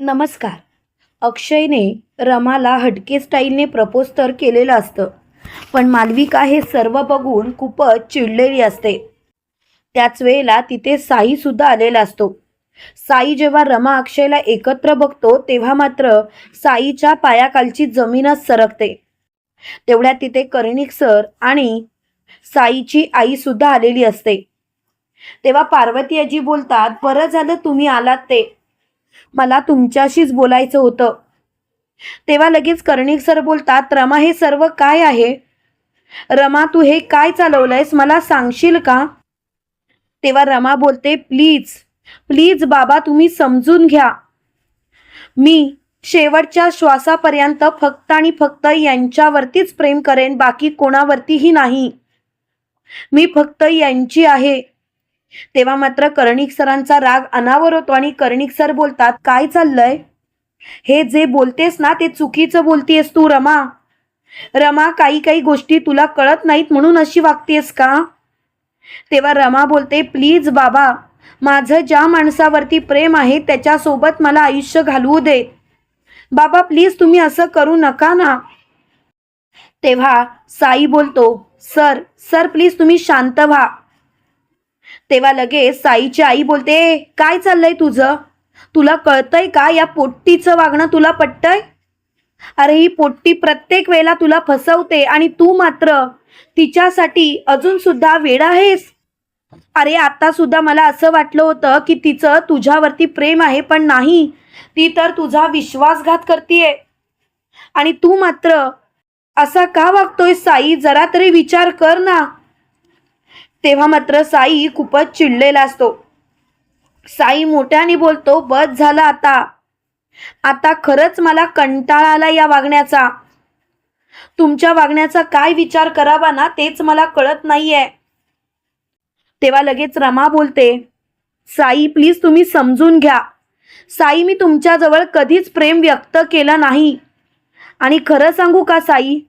नमस्कार. अक्षयने रमाला हटके स्टाईलने प्रपोज तर केलेलं असतं पण मालविका हे सर्व बघून खूपच चिडलेली असते. त्याच वेळेला तिथे साईसुद्धा आलेला असतो. साई जेव्हा रमा अक्षयला एकत्र बघतो तेव्हा मात्र साईच्या पायाखालची जमीनच सरकते. तेवढ्यात तिथे कर्णिक सर आणि साईची आईसुद्धा आलेली असते. तेव्हा पार्वती आजी बोलतात बरं झालं तुम्ही आलात ते. मला तुमच्याशीच बोलायचं होतं. तेव्हा लगेच कर्णिक सर बोलतात रमा हे सर्व काय आहे? रमा तू हे काय चालवलंयस? मला सांगशील का? तेव्हा रमा बोलते प्लीज प्लीज बाबा तुम्ही समजून घ्या. मी शेवटच्या श्वासापर्यंत फक्त आणि फक्त यांच्यावरतीच प्रेम करेन बाकी कोणावरतीही नाही. मी फक्त यांची आहे. तेव्हा मात्र कर्णिक सरांचा राग अनावर होतो आणि कर्णिक सर बोलतात काय चाललंय? हे जे बोलतेस ना ते चुकीचं बोलतीयस तू रमा. रमा काही काही गोष्टी तुला कळत नाहीत म्हणून अशी वागतेस का? तेव्हा रमा बोलते प्लीज बाबा माझं ज्या माणसावरती प्रेम आहे त्याच्यासोबत मला आयुष्य घालवू दे. बाबा प्लीज तुम्ही असं करू नका ना. तेव्हा साई बोलतो सर सर प्लीज तुम्ही शांत व्हा. तेव्हा लगेच साईची आई बोलते काय चाललंय तुझं? तुला कळतंय का या पोट्टीचं वागणं तुला पटतंय? अरे ही पोट्टी प्रत्येक वेळेला तुला फसवते आणि तू मात्र तिच्यासाठी अजून सुद्धा वेळ आहेस. अरे आता सुद्धा मला असं वाटलं होतं की तिचं तुझ्यावरती प्रेम आहे पण नाही. ती तर तुझा विश्वासघात करतीये. आणि तू मात्र असा का वागतोय साई? जरा तरी विचार कर ना. तेव्हा मात्र साई खूपच चिडलेला असतो. साई मोठ्याने बोलतो बस झालं आता. आता खरंच मला कंटाळा आला या वागण्याचा. तुमच्या वागण्याचा काय विचार करावा ना तेच मला कळत नाहीये. तेव्हा लगेच रमा बोलते साई प्लीज तुम्ही समजून घ्या. साई मी तुमच्याजवळ कधीच प्रेम व्यक्त केलं नाही. आणि खरं सांगू का साई?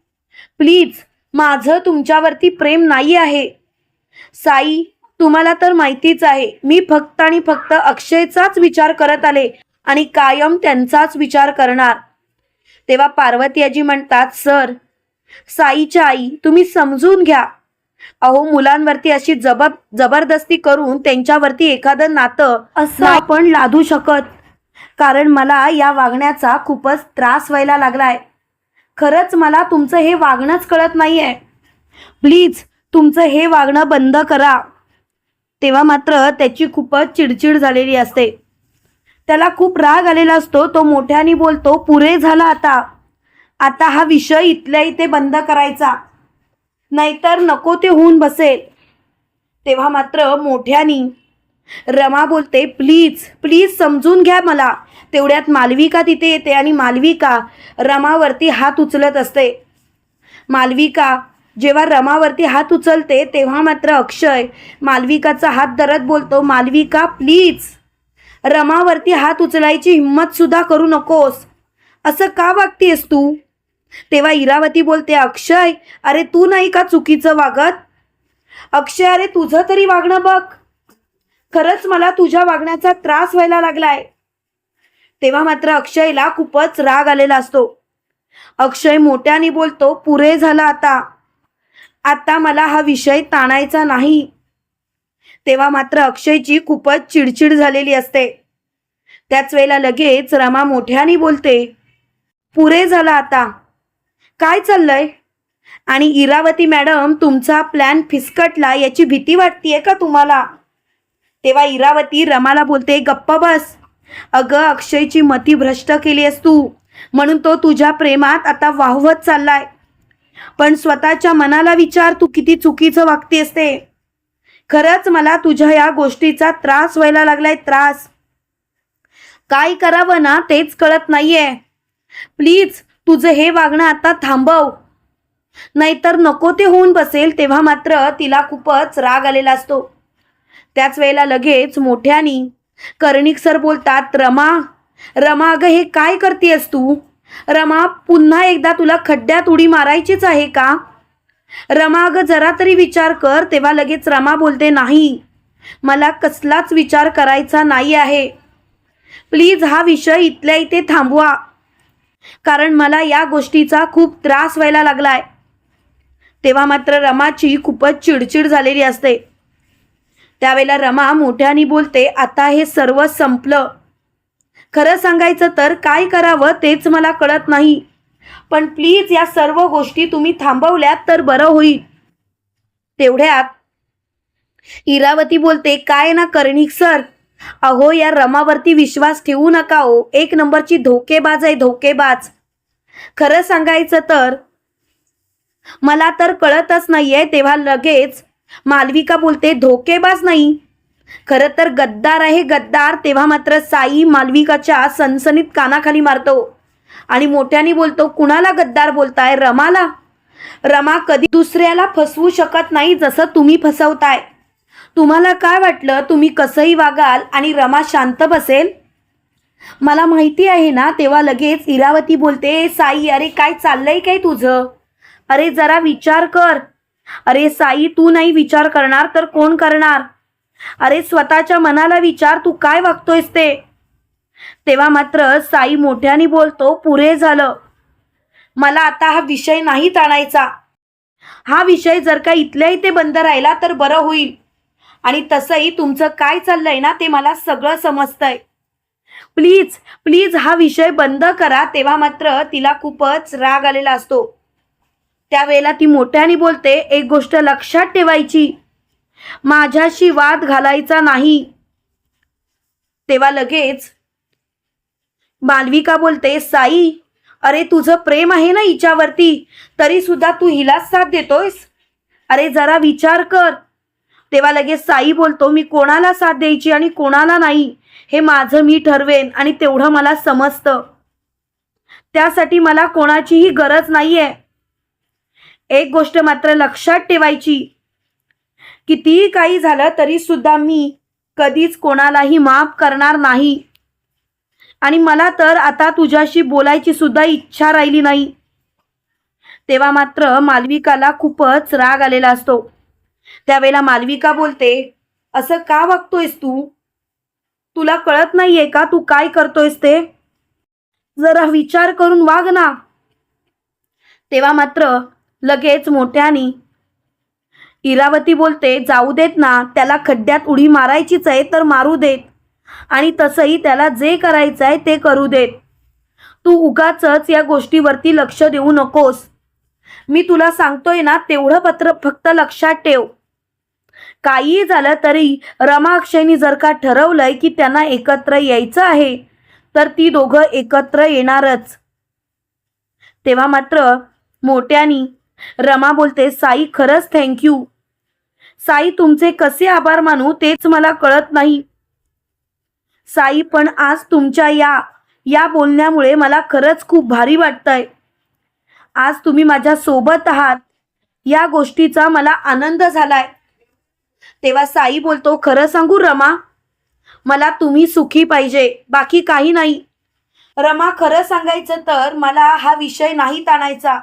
प्लीज माझं तुमच्यावरती प्रेम नाही आहे. साई तुम्हाला तर माहितीच आहे मी फक्त आणि फक्त अक्षयचाच विचार करत आले आणि कायम त्यांचाच विचार करणार. तेव्हा पार्वती आजी म्हणतात सर साईच्या आई तुम्ही समजून घ्या. अहो मुलांवरती अशी जबर जबरदस्ती करून त्यांच्यावरती एखादं नातं असं आपण लादू शकत. कारण मला या वागण्याचा खूपच त्रास व्हायला लागलाय. खरंच मला तुमचं हे वागणंच कळत नाहीये. प्लीज तुमचं हे वागणं बंद करा. तेव्हा मात्र त्याची खूपच चिडचिड झालेली असते. त्याला खूप राग आलेला असतो. तो मोठ्याने बोलतो पुरे झाला आता. आता हा विषय इथल्या इथे बंद करायचा. नाहीतर नको ते होऊन बसेल. तेव्हा मात्र मोठ्यानी रमा बोलते प्लीज प्लीज समजून घ्या मला. तेवढ्यात मालविका तिथे येते आणि मालविका रमावरती हात उचलत असते. मालविका जेव्हा रमावरती हात उचलते तेव्हा मात्र अक्षय मालविकाचा हात धरत बोलतो मालविका प्लीज रमावरती हात उचलायची हिंमतसुद्धा करू नकोस. असं का वागतेस तू? तेव्हा इरावती बोलते अक्षय अरे तू नाही का चुकीचं वागत? अक्षय अरे तुझं तरी वागणं बघ. खरंच मला तुझ्या वागण्याचा त्रास व्हायला लागलाय. तेव्हा मात्र अक्षयला खूपच राग आलेला असतो. अक्षय मोठ्याने बोलतो पुरे झालं आता. आता मला हा विषय ताणायचा नाही. तेव्हा मात्र अक्षयची खूपच चिडचिड झालेली असते. त्याच वेळेला लगेच रमा मोठ्याने बोलते पुरे झालं आता. काय चाललंय? आणि इरावती मॅडम तुमचा प्लॅन फिसकटला याची भीती वाटतीये का तुम्हाला? तेव्हा इरावती रमाला बोलते गप्प बस. अगं अक्षयची मती भ्रष्ट केली आहेस तू. म्हणून तो तुझ्या प्रेमात आता वाहवत चाललाय. पण स्वतःच्या मनाला विचार तू किती चुकीचं वागतेस ते खरंच मला तुझ्या या गोष्टीचा त्रास व्हायला लागलाय त्रास. काय करावं ना तेच कळत नाहीये. प्लीज तुझं हे वागणं आता थांबव. नाहीतर नको ते होऊन बसेल तेव्हा मात्र तिला खूपच राग आलेला असतो. त्याच वेळेला लगेच मोठ्यानी कर्णिक सर बोलतात रमा रमा अगं हे काय करतेस तू? रमा पुन्हा एकदा तुला खड्ड्यात उडी मारायचीच आहे का? रमा अगं जरा तरी विचार कर तेव्हा लगेच रमा बोलते नाही. मला कसलाच विचार करायचा नाही आहे. प्लीज हा विषय इथल्या इथे थांबवा. कारण मला या गोष्टीचा खूप त्रास व्हायला लागलाय. तेव्हा मात्र रमाची खूपच चिडचिड झालेली असते. त्यावेळेला रमा मोठ्याने बोलते आता हे सर्व संपलं. खरं सांगायचं तर काय करावं तेच मला कळत नाही. पण प्लीज या सर्व गोष्टी तुम्ही थांबवल्यात तर बरं होईल. तेवढ्यात इरावती बोलते काय ना कर्णिक सर? अहो या रमावरती विश्वास ठेवू नका हो. एक नंबरची धोकेबाज आहे धोकेबाज. खरं सांगायचं तर मला तर कळतच नाहीये तेव्हा लगेच मालविका बोलते धोकेबाज नाही. खरं तर गद्दार आहे गद्दार तेव्हा मात्र साई मालविकाच्या सनसनीत कानाखाली मारतो. आणि मोठ्याने बोलतो कुणाला गद्दार बोलताय? रमाला? रमा कधी दुसऱ्याला फसवू शकत नाही जसं तुम्ही फसवताय. तुम्हाला काय वाटलं? तुम्ही कसंही वागाल आणि रमा शांत बसेल? मला माहिती आहे ना तेव्हा लगेच इरावती बोलते साई अरे काय चाललंय काय तुझं? अरे जरा विचार कर. अरे साई तू नाही विचार करणार तर कोण करणार? अरे स्वतःच्या मनाला विचार तू काय वागतोयस ते? तेव्हा मात्र साई मोठ्याने बोलतो पुरे झालं. मला आता हा विषय नाही ताणायचा हा विषय जर का इथल्या इथे बंद राहिला तर बरं होईल. आणि तसंही तुमचं काय चाललंय ना ते मला सगळं समजतंय. प्लीज प्लीज हा विषय बंद करा. तेव्हा मात्र तिला खूपच राग आलेला असतो. त्यावेळेला ती मोठ्याने बोलते एक गोष्ट लक्षात ठेवायची. माझ्याशी वाद घालायचा नाही. तेव्हा लगेच मालविका बोलते साई अरे तुझं प्रेम आहे ना हिच्यावरती तरी सुद्धा तू हिलाच साथ देतोयस? अरे जरा विचार कर. तेव्हा लगेच साई बोलतो मी कोणाला साथ द्यायची आणि कोणाला नाही? हे माझं मी ठरवेन आणि तेवढं मला समजतं. त्यासाठी मला कोणाचीही गरज नाहीये. एक गोष्ट मात्र लक्षात ठेवायची कितीही काही झालं तरी सुद्धा मी कधीच कोणालाही माफ करणार नाही. आणि मला तर आता तुझ्याशी बोलायची सुद्धा इच्छा राहिली नाही. तेव्हा मात्र मालविकाला खूपच राग आलेला असतो. त्यावेळेला मालविका बोलते असं का वागतोयस तू? तुला कळत नाहीये का तू काय करतोयस ते? जरा विचार करून वाग ना. तेव्हा मात्र लगेच मोठ्याने इरावती बोलते जाऊ देत ना त्याला खड्ड्यात उडी मारायचीच आहे तर मारू देत. आणि तसंही त्याला जे करायचं आहे ते करू देत. तू उगाच या गोष्टीवरती लक्ष देऊ नकोस. मी तुला सांगतोय ना तेवढं पत्र फक्त लक्षात ठेव. काहीही झालं तरी रमा अक्षयनी जर का ठरवलंय की त्यांना एकत्र यायचं आहे तर ती दोघं एकत्र येणारच. तेव्हा मात्र मोठ्यानी रमा बोलते साई खरंच थँक्यू साई तुमचे कसे आभार मानू तेच मला कळत नाही. साई पण आज तुमच्या या या बोलण्यामुळे मला खरंच खूप भारी वाटतंय. आज तुम्ही माझ्या सोबत आहात. या गोष्टीचा मला आनंद झालाय. तेव्हा साई बोलतो खरं सांगू रमा मला तुम्ही सुखी पाहिजे बाकी काही नाही. रमा खरं सांगायचं तर मला हा विषय नाही ताणायचा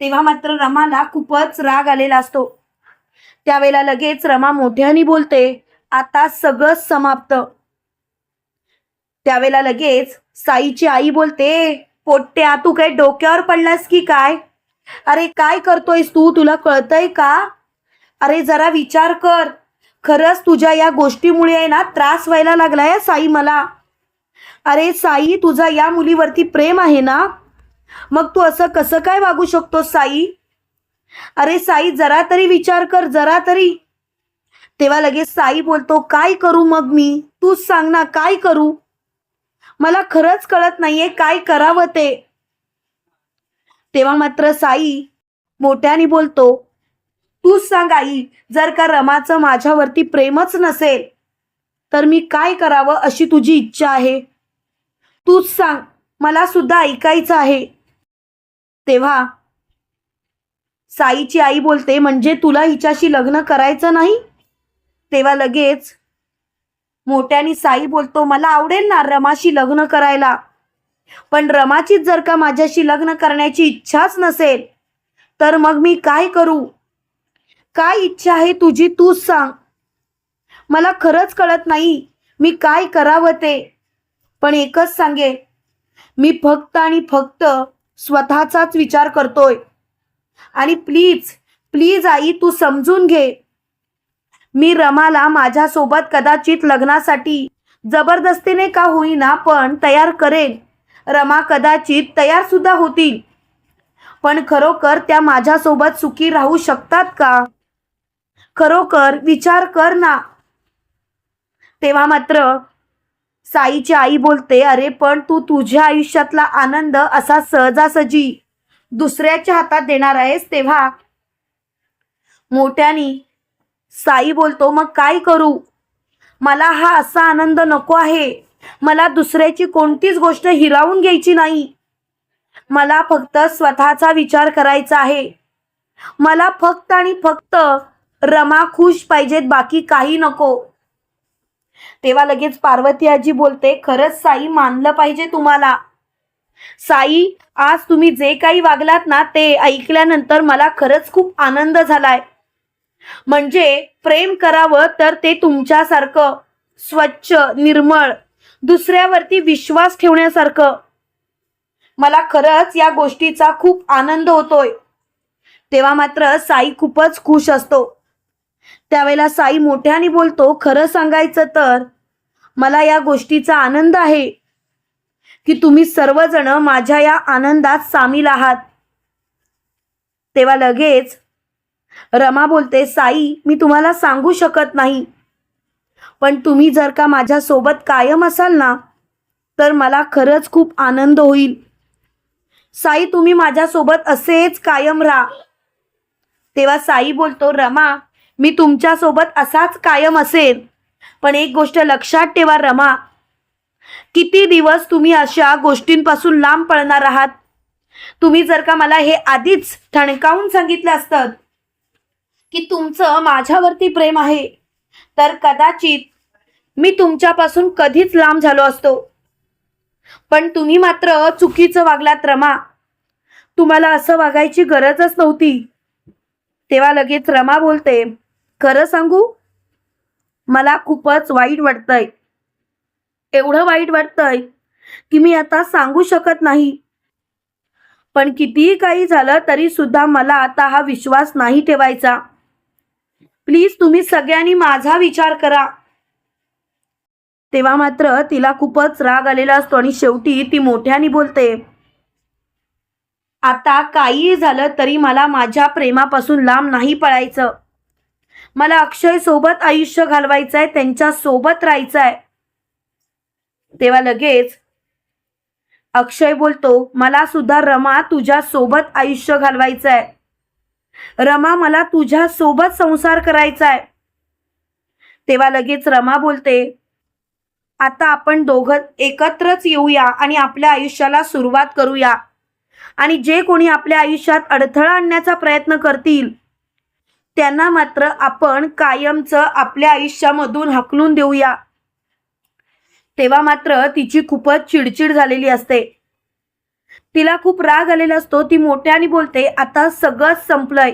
तेव्हा मात्र रमाला खूपच राग आलेला असतो. त्यावेळेला लगेच रमा मोठ्याने बोलते आता सगळं समाप्त. त्यावेळेला लगेच साईची आई बोलते पोट्ट्या तू काय डोक्यावर पडलास की काय? अरे काय करतोयस तू? तुला कळतंय का? अरे जरा विचार कर. खरंच तुझ्या या गोष्टीमुळे आहे ना त्रास व्हायला लागलाय साई मला. अरे साई तुझा या मुलीवरती प्रेम आहे ना? मग तू असं कसं काय वागू शकतोस साई? अरे साई जरा तरी विचार कर जरा तरी. तेव्हा लगेच साई बोलतो काय करू मग मी? तूच सांग ना काय करू? मला खरंच कळत नाहीये काय करावं ते. तेव्हा मात्र साई मोठ्याने बोलतो तूच सांग आई जर का रमाचं माझ्यावरती प्रेमच नसेल तर मी काय करावं अशी तुझी इच्छा आहे? तूच सांग मला सुद्धा ऐकायचं आहे. तेव्हा साईची आई बोलते म्हणजे तुला हिच्याशी लग्न करायचं नाही? तेव्हा लगेच मोठ्याने साई बोलतो मला आवडेल ना रमाशी लग्न करायला. पण रमाचीच जर का माझ्याशी लग्न करण्याची इच्छाच नसेल तर मग मी काय करू? काय इच्छा आहे तुझी? तूच सांग. मला खरंच कळत नाही मी काय करावं ते. पण एकच सांगे मी फक्त आणि फक्त स्वतःचाच विचार करतोय. आणि प्लीज प्लीज आई तू समजून घे. मी रमाला माझ्यासोबत कदाचित लग्नासाठी जबरदस्तीने का होईना पण तयार करेन. रमा कदाचित तयार सुद्धा होतील. पण खरोखर त्या माझ्यासोबत सुखी राहू शकतात का? खरोखर विचार कर ना. तेव्हा मात्र साईची आई बोलते अरे पण तू तुझ्या आयुष्यातला आनंद असा सहजासहजी दुसऱ्याच्या हातात देणार आहेस तेव्हा? मोठ्यानी साई बोलतो मग काय करू? मला हा असा आनंद नको आहे. मला दुसऱ्याची कोणतीच गोष्ट हिरावून घ्यायची नाही. मला फक्त स्वतःचा विचार करायचा आहे. मला फक्त आणि फक्त रमा खुश पाहिजेत बाकी काही नको. तेव्हा लगेच पार्वती आजी बोलते खरंच साई मानलं पाहिजे तुम्हाला. साई आज तुम्ही जे काही वागलात ना ते ऐकल्यानंतर मला खरंच खूप आनंद झालाय. म्हणजे प्रेम करावं तर ते तुमच्यासारखं स्वच्छ निर्मळ दुसऱ्यावरती विश्वास ठेवण्यासारखं. मला खरंच या गोष्टीचा खूप आनंद होतोय. तेव्हा मात्र साई खूपच खुश असतो. त्यावेळेला साई मोठ्याने बोलतो खरं सांगायचं तर मला या गोष्टीचा आनंद आहे. की तुम्ही सर्वजण माझ्या या आनंदात सामील आहात. तेव्हा लगेच रमा बोलते साई मी तुम्हाला सांगू शकत नाही. पण तुम्ही जर का माझ्यासोबत कायम असाल ना तर मला खरंच खूप आनंद होईल. साई तुम्ही माझ्यासोबत असेच कायम राहा. तेव्हा साई बोलतो रमा मी तुमच्यासोबत असाच कायम असेल पण एक गोष्ट लक्षात ठेवा रमा किती दिवस तुम्ही अशा गोष्टींपासून लांब पळणार आहात? तुम्ही जर का मला हे आधीच ठणकावून सांगितलं असतं की तुमचं माझ्यावरती प्रेम आहे तर कदाचित मी तुमच्यापासून कधीच लांब झालो असतो. पण तुम्ही मात्र चुकीचं वागलात रमा. तुम्हाला असं वागायची गरजच नव्हती. तेव्हा लगेच रमा बोलते खरं सांगू? मला खूपच वाईट वाटतंय. एवढं वाईट वाटतंय की मी आता सांगू शकत नाही. पण कितीही काही झालं तरी सुद्धा मला आता हा विश्वास नाही ठेवायचा. प्लीज तुम्ही सगळ्यांनी माझा विचार करा. तेव्हा मात्र तिला खूपच राग आलेला असतो आणि शेवटी ती मोठ्याने बोलते आता काहीही झालं तरी मला माझ्या प्रेमापासून लांब नाही पळायचं. मला अक्षय सोबत आयुष्य घालवायचंय त्यांच्यासोबत राहायचंय. तेव्हा लगेच अक्षय बोलतो मला सुद्धा रमा तुझ्या सोबत आयुष्य घालवायचं आहे रमा मला तुझ्या सोबत संसार करायचा आहे तेव्हा लगेच रमा बोलते आता आपण दोघं एकत्रच येऊया आणि आपल्या आयुष्याला सुरुवात करूया. आणि जे कोणी आपल्या आयुष्यात अडथळा आणण्याचा प्रयत्न करतील त्यांना मात्र आपण कायमचं आपल्या आयुष्यामधून हकलून देऊया. तेव्हा मात्र तिची खूपच चिडचिड झालेली असते. तिला खूप राग आलेला असतो ती मोठ्याने बोलते आता सगळंच संपलंय.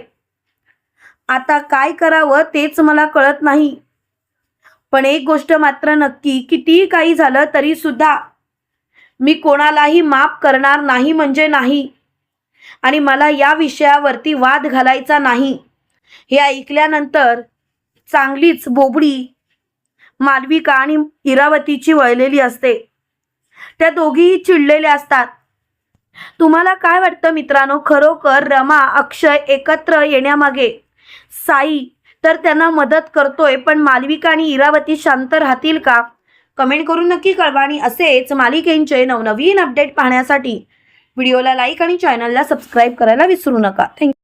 आता काय करावं तेच मला कळत नाही. पण एक गोष्ट मात्र नक्की कितीही काही झालं तरी सुद्धा मी कोणालाही माफ करणार नाही म्हणजे नाही. आणि मला या विषयावरती वाद घालायचा नाही. हे ऐकल्यानंतर चांगलीच बोबडी मालविका आणि इरावतीची वळलेली असते. त्या दोघीही चिडलेल्या असतात. तुम्हाला काय वाटतं मित्रांनो? खरोखर रमा अक्षय एकत्र येण्यामागे साई तर त्यांना मदत करतोय पण मालविका आणि इरावती शांत राहतील का? कमेंट करून नक्की कळवा आणि असेच मालिकेंचे नवनवीन अपडेट पाहण्यासाठी व्हिडिओला लाईक आणि चॅनलला सबस्क्राईब करायला विसरू नका. थँक्यू